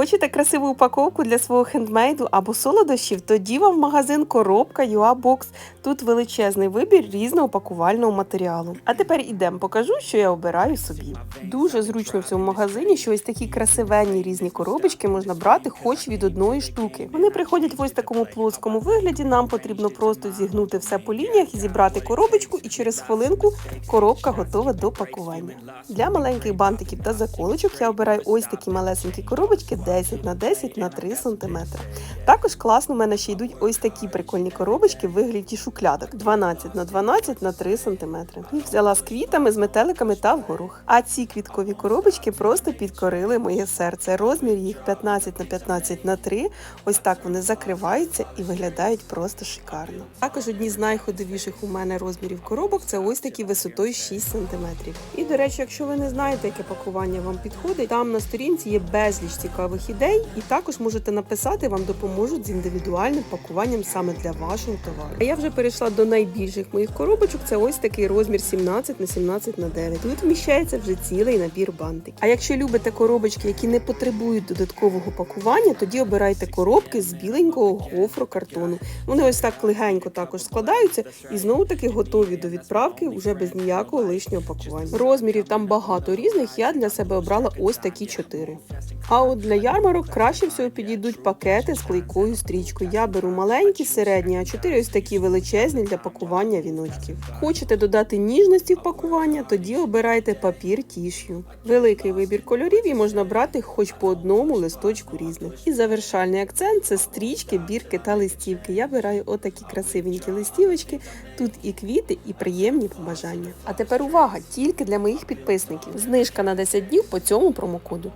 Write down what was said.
Хочете красиву упаковку для свого хендмейду або солодощів? Тоді вам магазин коробка UA Box. Тут величезний вибір різного пакувального матеріалу. А тепер ідемо, покажу, що я обираю собі. Дуже зручно в цьому магазині, що ось такі красивенні різні коробочки можна брати хоч від одної штуки. Вони приходять в ось такому плоскому вигляді. Нам потрібно просто зігнути все по лініях зібрати коробочку, і через хвилинку коробка готова до пакування. Для маленьких бантиків та заколочок я обираю ось такі малесенькі коробочки 10 на 10 на 3 см. Також класно в мене ще йдуть ось такі прикольні коробочки в вигляді шуклядок 12 на 12 на 3 см. Їх взяла з квітами, з метеликами та в горох. А ці квіткові коробочки просто підкорили моє серце. Розмір їх 15 на 15 на 3. Ось так вони закриваються і виглядають просто шикарно. Також одні з найходовіших у мене розмірів коробок це ось такі висотою 6 см. І до речі, якщо ви не знаєте, яке пакування вам підходить, там на сторінці є безліч цікавих ідей, і також можете написати, вам допоможуть з індивідуальним пакуванням саме для вашого товару. А я вже перейшла до найбільших моїх коробочок. Це ось такий розмір 17 на 17 на 9. Тут вміщається вже цілий набір бантиків. А якщо любите коробочки, які не потребують додаткового пакування, тоді обирайте коробки з біленького гофрокартону. Вони ось так легенько також складаються і знову таки готові до відправки вже без ніякого лишнього пакування. Розмірів там багато різних. Я для себе обрала ось такі чотири. А от для ярмарок краще всього підійдуть пакети з клейкою стрічкою. Я беру маленькі, середні, а чотири ось такі величезні для пакування віночків. Хочете додати ніжності в пакування, тоді обирайте папір тіш'ю. Великий вибір кольорів і можна брати хоч по одному листочку різних. І завершальний акцент це стрічки, бірки та листівки. Я обираю отакі красивенькі листівочки. Тут і квіти, і приємні побажання. А тепер увага! Тільки для моїх підписників. Знижка на 10 днів по цьому промокоду.